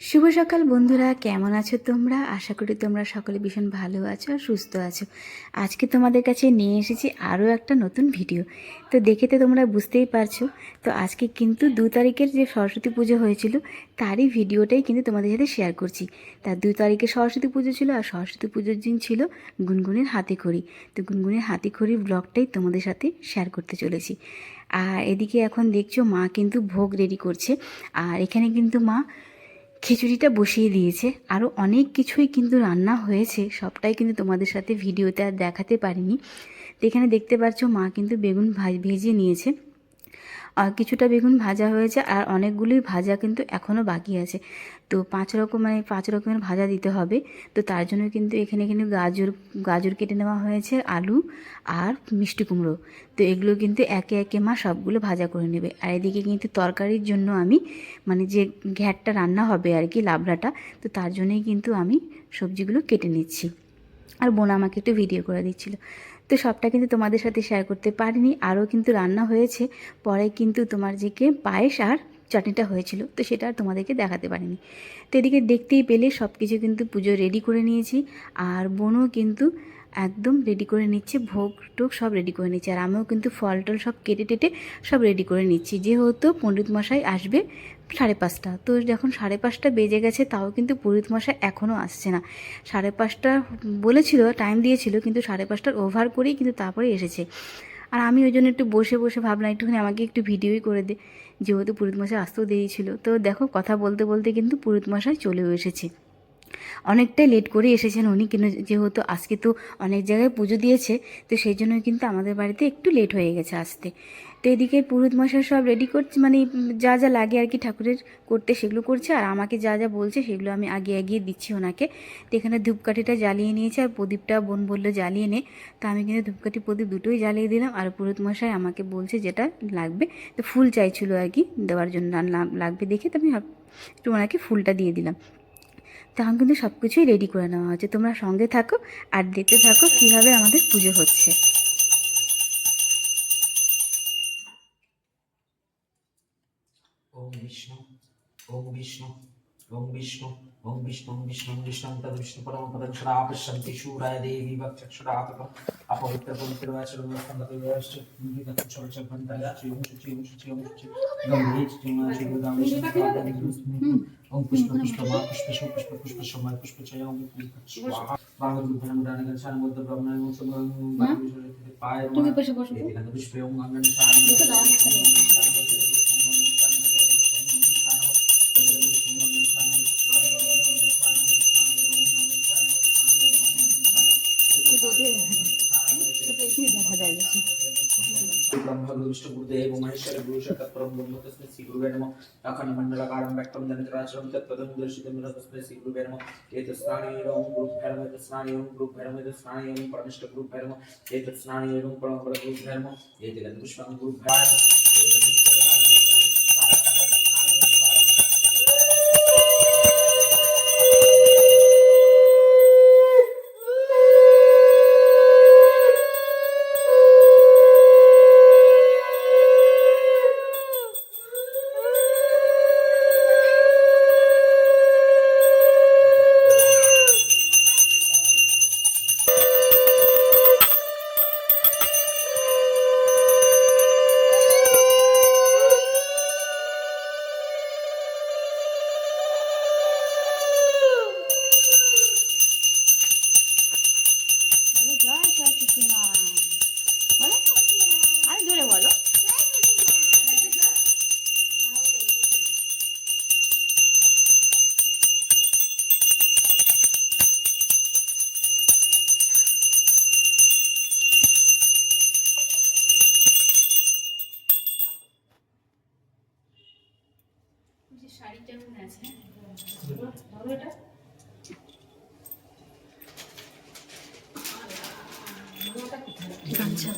শুভ সকাল বন্ধুরা, কেমন আছো তোমরা? আশা করি তোমরা সকলে ভীষণ ভালো আছো আর সুস্থ আছো। আজকে তোমাদের কাছে নিয়ে এসেছি আরও একটা নতুন ভিডিও। তো দেখে তো তোমরা বুঝতেই পারছ, তো আজকে কিন্তু দু তারিখের যে সরস্বতী পুজো হয়েছিল, তারই ভিডিওটাই কিন্তু তোমাদের সাথে শেয়ার করছি। তার দু তারিখে সরস্বতী পুজো ছিল আর সরস্বতী পুজোর দিন ছিল গুনগুনের হাতে খড়ি তো গুনগুনের হাতে খড়ির ব্লগটাই তোমাদের সাথে শেয়ার করতে চলেছি। আর এদিকে এখন দেখছ মা কিন্তু ভোগ রেডি করছে। আর এখানে কিন্তু মা খিচুড়িটা বসিয়ে দিয়েছে। আরও অনেক কিছুই কিন্তু রান্না হয়েছে। সবটাই কিন্তু তোমাদের সাথে ভিডিওতে আর দেখাতে পারিনি। এখানে দেখতে পাচ্ছ মা কিন্তু বেগুন ভাজ নিয়েছে। কিছুটা বেগুন ভাজা হয়েছে আর অনেকগুলোই ভাজা কিন্তু এখনও বাকি আছে। তো পাঁচ রকম মানে পাঁচ রকমের ভাজা দিতে হবে। তো তার জন্য কিন্তু এখানে এখানে গাজর গাজর কেটে নেওয়া হয়েছে, আলু আর মিষ্টি কুমড়ো। তো এগুলো কিন্তু একে একে মা সবগুলো ভাজা করে নেবে। আর এদিকে কিন্তু তরকারির জন্য আমি মানে যে ঘ্যাটটা রান্না হবে আর কি, লাবড়াটা, তো তার জন্যই কিন্তু আমি সবজিগুলো কেটে নিচ্ছি। আর বোন আমাকে একটু ভিডিও করে দিচ্ছিল। তো সবটা কিন্তু তোমাদের সাথে শেয়ার করতে পারিনি। আরও কিন্তু রান্না হয়েছে। পরে কিন্তু তোমার যে কে পায়েস আর চাটনিটা হয়েছিল, তো সেটা আর তোমাদেরকে দেখাতে পারিনি। তো এদিকে দেখতেই পেলে সব কিছু কিন্তু পুজো রেডি করে নিয়েছি। আর বোনও কিন্তু একদম রেডি করে নিচ্ছে। ভোগ টোগ সব রেডি করে নিচ্ছে। আর আমিও কিন্তু ফল টল সব কেটে টেটে সব রেডি করে নিচ্ছি। যেহেতু পণ্ডিত মশাই আসবে সাড়ে পাঁচটা। তো যখন সাড়ে পাঁচটা বেজে গেছে, তাও কিন্তু পুরোহিত মশাই এখনও আসছে না। সাড়ে পাঁচটা বলেছিল টাইম দিয়েছিল, কিন্তু সাড়ে পাঁচটার ওভার করেই কিন্তু তারপরে এসেছে। আর আমি ওই জন্য একটু বসে বসে ভাবলাম, একটুখানি আমাকে একটু ভিডিওই করে দে। যেহেতু পুরোহিত মশাই আসতেও দিয়েছিল ছিল। তো দেখো, কথা বলতে বলতে কিন্তু পুরোহিত মশাই চলেও এসেছে। অনেকটাই লেট করে এসেছেন উনি, কিন্তু যেহেতু আজকে তো অনেক জায়গায় পুজো দিয়েছে, তো সেই জন্য কিন্তু আমাদের বাড়িতে একটু লেট হয়ে গেছে আসতে। তো এদিকে পুরোহিত মশাই সব রেডি করছে মানে যা যা লাগে আর কি ঠাকুরের করতে সেগুলো করছে, আর আমাকে যা যা বলছে সেগুলো আমি আগে এগিয়ে দিচ্ছি ওনাকে। তো এখানে ধূপকাঠিটা জ্বালিয়ে নিয়েছে, আর প্রদীপটা বোন বলল জ্বালিয়ে নে। তো আমি কিন্তু ধূপকাঠি প্রদীপ দুটোই জ্বালিয়ে দিলাম, আর পুরোহিত মশাই আমাকে বলছে যেটা লাগবে। তো ফুল চাইছিল আর কি দেওয়ার জন্য লাগবে দেখে তো আমি একটু ওনাকে ফুলটা দিয়ে দিলাম। তখন কিন্তু সব কিছুই রেডি করে নেওয়া হচ্ছে তোমরা সঙ্গে থাকো আর দেখতে থাকো কীভাবে আমাদের পুজো হচ্ছে। ওম বিষ্ণু ওম বিষ্ণু। ওম বিষ্ণু ওম বিষ্ণু ওম বিষ্ণু ওম বিষ্ণু তদ বিষ্ণু পরম পদং সদাপশ্যন্তি শূরায় দেবী বক্ষক্ষুরাতকম অপবিত্র পবিত্র বাচরম স্কন্দতৈশ্চ নিগত চলচ ভন্তায়া চিয়ং চিয়ং চিয়ং গঙ্গে চিয়ং চিয়ং গঙ্গে ওম পুষ্প পুষ্প মা পুষ্প পুষ্প পুষ্প পুষ্প সময় পুষ্প চয় ওম স্বাহা বাংলা রূপধরম দানগণ সান মধ্য ব্রহ্মণ ওম সমং পায় তুমি বসে বসো। পুষ্পে ওম অঙ্গন బ్రహ్మ గురు విష్ణు గురుదేవ మహేశ్వర గురు శకత్పురం బ్రహ్మ తస్మై శ్రీ గురువే నమ. అఖండ మండలకారం వ్యక్తం జనతరాచరం తత్పదం దర్శితం తస్మై శ్రీ గురువే నమ. ఏతత్ స్నానేయం గురు భైరవ ఏతత్ స్నానేయం గురు భైరవ ఏతత్ స్నానేయం పరమిష్ట గురు భైరవ ఏతత్ స్నానేయం పరమ గురు భైరవ ఏతి గంధ పుష్పం గురు భైరవ শাড়িটা কেমন আছে ধরো এটা। আচ্ছা।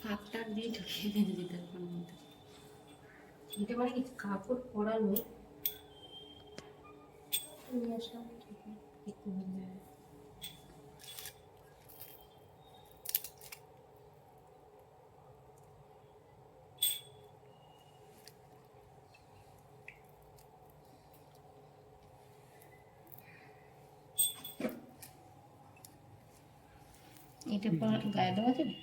ফাঁক টাক দিয়ে ঢুকিয়ে ফেলে দিতে মধ্যে। এটা মানে কি কাপড় পরানো আসলাম ঠিক একটু হয়ে যাবে। এটা পরা গায়ে দেওয়া যাবে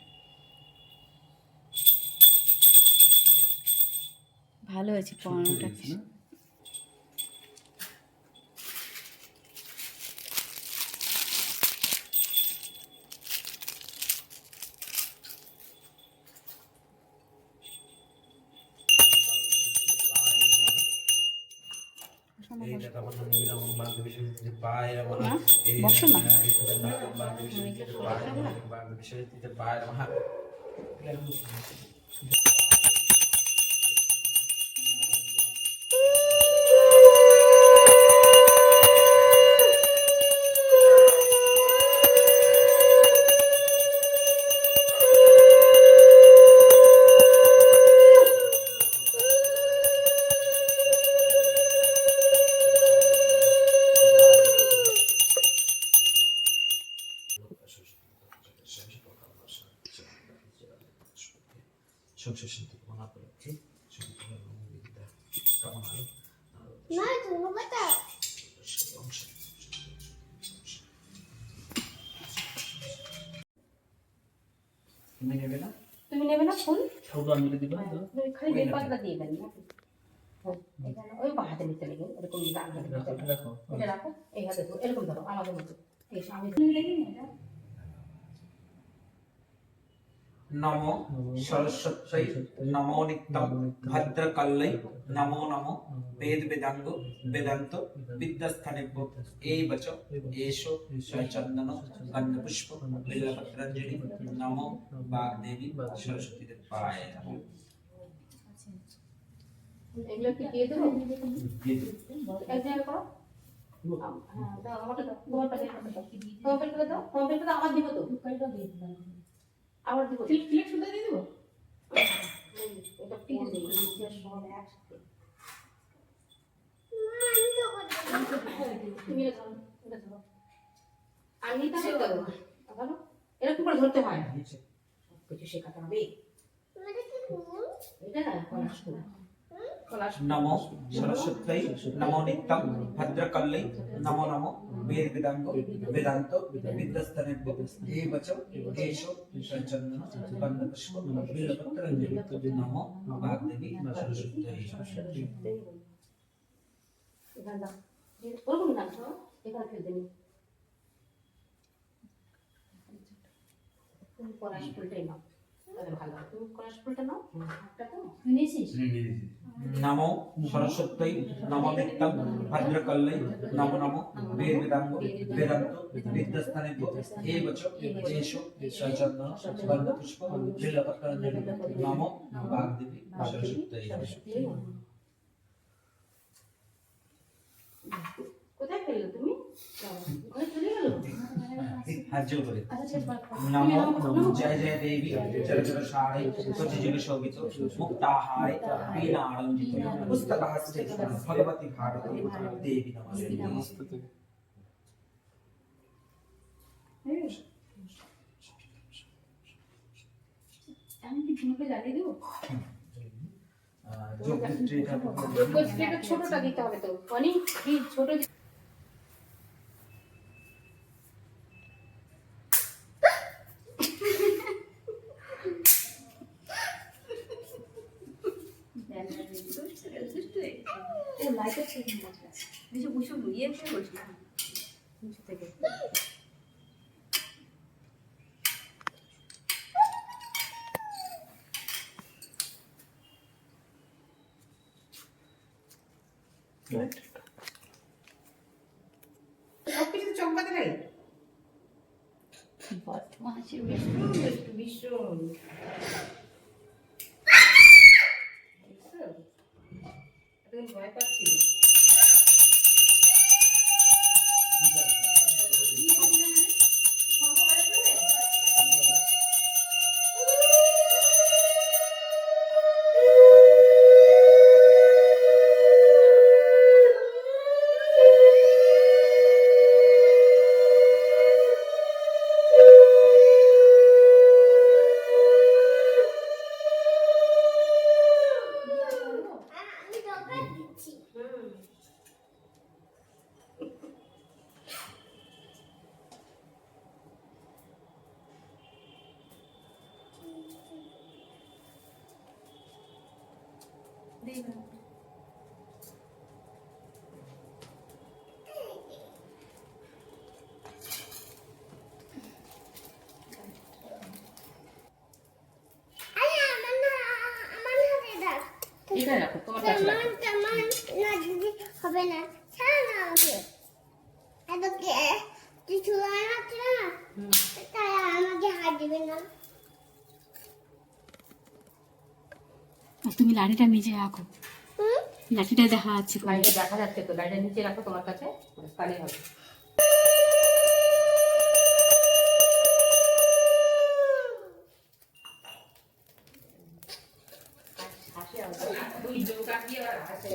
ভালো আছে পড়ানোটা বসো না। সংসার ফুল মিলে দিবা তো? খালি বেল পাতা দিয়ে দেন হ্যাঁ, এখানে ওই হাতে নিতে নেবে এরকম। রাখো এটা রাখো এই হাতে ধরো এরকম ধরো আমাদের মতো। এই আমি তুমি দেখি না এটা নমো সরস্বতী নমো নিত্যম ভদ্রকাল্লাই নমো নমো বেদ বেদাঙ্গ বেদান্ত বিদ্যাস্থানে এই বচ এসো চন্দন গন্ধ পুষ্প বিল্লপত্রাঞ্জলি নমো বাগদেবী সরস্বতী পায় এগুলো কি দিয়ে দেবো দিয়ে দিও। এক জায়গায় করো হ্যাঁ দাও আমাকে দাও তোমার পাশে দাও তোমার পেটটা দাও তোমার পেটটা দাও আমার দিব তো আবার দিব। ক্লিক শুধু দিয়ে দিব? এটা প্লিজ একসাথে। তুমি আমি ধরো এটা ধরো। আর নিতে হবে তো ধরো। এরকম করে ধরতে হয় কিছু শেখাতে হবে। এটা ভদ্রকাল্লাই নমো নমো বেদ বেদাঙ্গ বেদান্ত বিদ্যাস্থানে এই বচ এসো চন্দন গন্ধ পুষ্প বিল্লপত্রাঞ্জলি নমো বাগদেবী সরস্বতী এখানে দাও ওরকম না এখানে ফেলতে নি তুমি কলাস ফুলটাই নাও তাহলে ভালো তুমি কলাস ফুলটা নাও একটা তো নিয়েছিস নমো সরস্বতী নমো নিত্যম ভদ্রকাল্লাই নমো নমো বেদ বেদাঙ্গ বেদান্ত বিদ্যাস্থানে এই বচ এসো চন্দন গন্ধ পুষ্প নমো বাগদেবী সরস্বতী কোথায় ফেললে তুমি? চলে গেল? হাত করে। শেষ বার নমো জয় জয় দেবী চর চর সাড়ে শোভিত মুক্তাহারে বীণারঞ্জিত পুস্তকহস্তে ভগবতী ভারতী দেবী নমস্তে। আমি কি ঝুনুকে জ্বালিয়ে দেবো? ছোটটা দিতে হবে তো। অনেক ছোট দি- ও লাইটের থেকে মজা বেশি বসে ইয়ে করে বসে নিচে থেকে সব কিছু চমকাতে লাগে বদমাসের একটু ভীষণ এতদিন ভয় পাচ্ছিল এখানে রাখো তোমার কাছে রাখো না দিদি হবে না। ছাড়া না আমাকে এতকে কিছু আনাচ্ছে না তাই আমাকে হাত দিবে না। তুমি লাঠিটা নিচে রাখো। লাঠিটা দেখা যাচ্ছে দেখা যাচ্ছে তো লাইটের নিচে রাখো তোমার কাছে তাহলেই হবে হাসি আসবে। দুই চৌকাঠ দিয়ে আবার হাসে।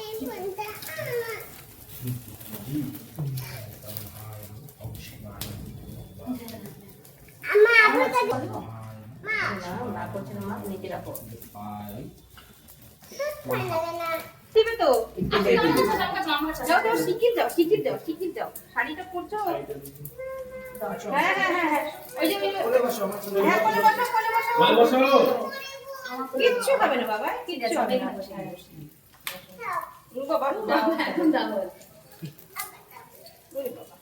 এই ফোনটা আমার আমার আপনার কাছে মা না, না করছে না মা, নিচে রাখো। ভালো লাগে না দিবে তো। যাও, যাও, শিখিয়ে যাও, শিখিয়ে যাও, শিখিয়ে যাও। শাড়িটা পরছো? হ্যাঁ, হ্যাঁ, হ্যাঁ, হ্যাঁ। ওই যে, ওই যে- হ্যাঁ, কোলে বসো, কোলে বসো। কিচ্ছু হবে না বাবা কিচ্ছু হবে না ও বাবা দাও এখন দাও। ওরে বাবা।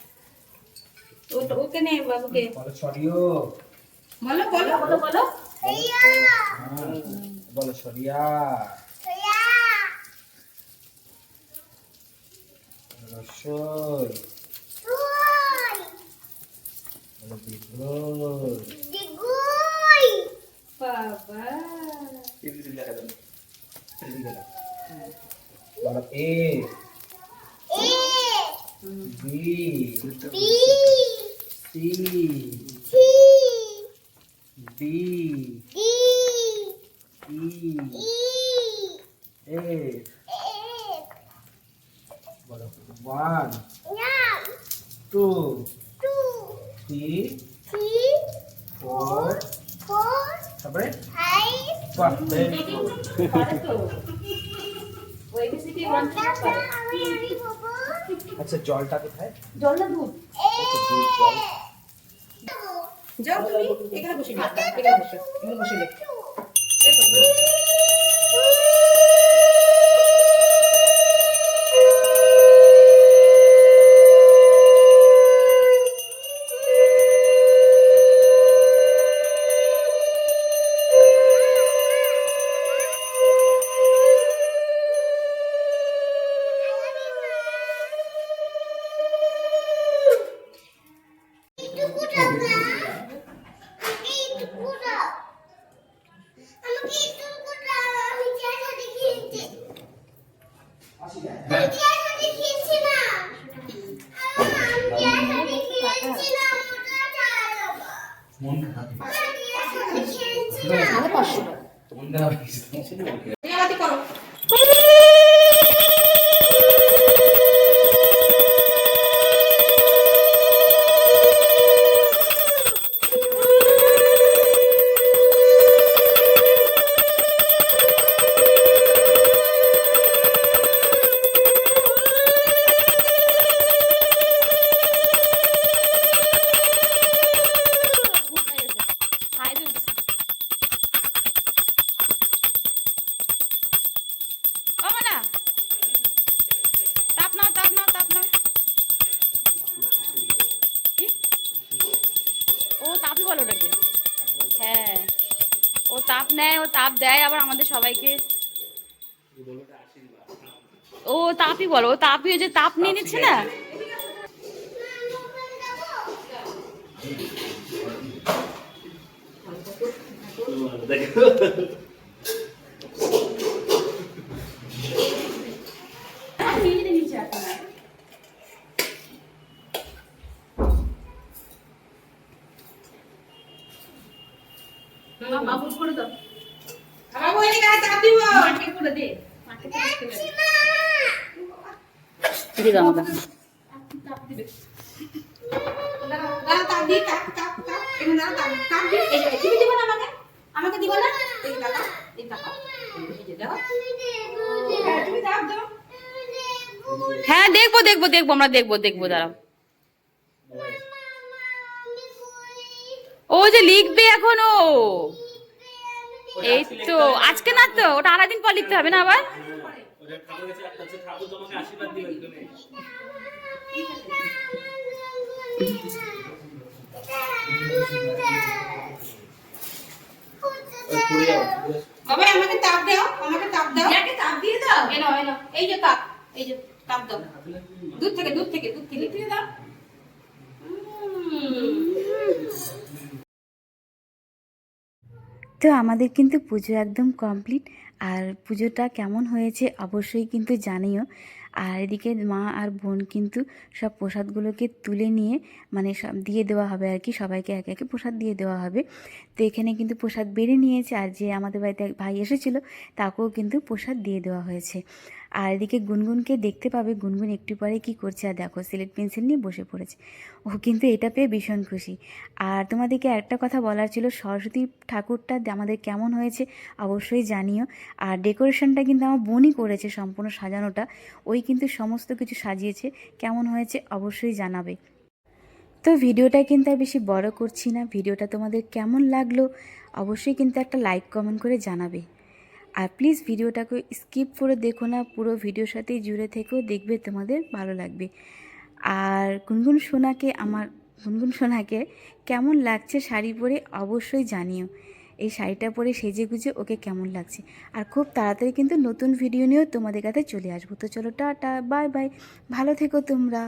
ওটা ওকে নে বাবুকে। সরিও বলো বলো বলো বলো। বলো সরিয়া Flor. Flor. Ela tem flor. De goi. Papá. Agora E. E. Uhum. Uhum. B. B. C. C. D. E. E. F. F. Three three four four তারপরে? বাহ আমি বাবা আচ্ছা জলটা কোথায়? জল না দুধ যাও তুমি এখানে বসে বসো বসে তাপই বলো ওটাকে। হ্যাঁ। ও তাপ নেয় ও তাপ দেয় আবার আমাদের সবাইকে। ও তাপই বলো ও তাপই যে তাপ নিয়ে নিচ্ছে না? বাবু করে দাও বাবু এদিকে আয় চাপ দিব মাকে করে দে মাকে করে দিতে দিয়ে দাও আমাকে দাঁড়াও, দাঁড়াও, তাপ দিই, তাপ, তাপ, তাপ। এখানে দাঁড়াও, তাপ, তাপ দিই। এই যে, তুমি দিবে না আমাকে? আমাকে দিবে না? এই যে এই তাকাও। এই যে দাও। হ্যাঁ, তুমি তাপ দাও। হ্যাঁ দেখব দেখব দেখব আমরা দেখব দেখব দাঁড়াও ও যে লিখবে এখন ও। এই তো আজকে না তো ওটা আড়াই দিন পর লিখতে হবে না আবার? বাবা আমাকে তাপ দাও আমাকে তাপ দাও। আমাকে তাপ দিয়ে দাও? এনো এনো এই যে তাপ এই যে তাপ দাও। দুধ থেকে দুধ থেকে দুধ থেকে। দিয়ে দাও। তো আমাদের কিন্তু পুজো একদম কমপ্লিট আর পুজোটা কেমন হয়েছে অবশ্যই কিন্তু জানিও। আর এদিকে মা আর বোন কিন্তু সব প্রসাদগুলোকে তুলে নিয়ে মানে সব দিয়ে দেওয়া হবে আর কি, সবাইকে একে একে প্রসাদ দিয়ে দেওয়া হবে। তো এখানে কিন্তু প্রসাদ বেড়ে নিয়েছে আর যে আমাদের বাড়িতে এক ভাই এসেছিল, তাকেও কিন্তু প্রসাদ দিয়ে দেওয়া হয়েছে। আর এদিকে গুনগুনকে দেখতে পাবে, গুনগুন একটু পরে কি করছে, আর দেখো সিলেট পেন্সিল নিয়ে বসে পড়েছে। ও কিন্তু এটা পেয়ে ভীষণ খুশি। আর তোমাদেরকে একটা কথা বলার ছিল, সরস্বতী ঠাকুরটা আমাদের কেমন হয়েছে অবশ্যই জানিও। আর ডেকোরেশনটা কিন্তু আমার বোনই করেছে সম্পূর্ণ সাজানোটা। ওই কিন্তু সমস্ত কিছু সাজিয়েছে, কেমন হয়েছে অবশ্যই জানাবে। তো ভিডিওটা কিন্তু আর বেশি বড় করছি না, ভিডিওটা তোমাদের কেমন লাগল অবশ্যই কিন্তু একটা লাইক কমেন্ট করে জানাবে। আর প্লিজ ভিডিওটাকে স্কিপ করে দেখো না, পুরো ভিডিওর সাথেই জুড়ে থেকেও দেখবে তোমাদের ভালো লাগবে। আর গুনগুন সোনাকে, আমার গুনগুন সোনাকে কেমন লাগছে শাড়ি পরে অবশ্যই জানিও। এই শাড়িটা পরে সেজে গুজে ওকে কেমন লাগছে? আর খুব তাড়াতাড়ি কিন্তু নতুন ভিডিও নিয়েও তোমাদের কাছে চলে আসব। তো চলো টাটা বাই বাই ভালো থেকো তোমরা।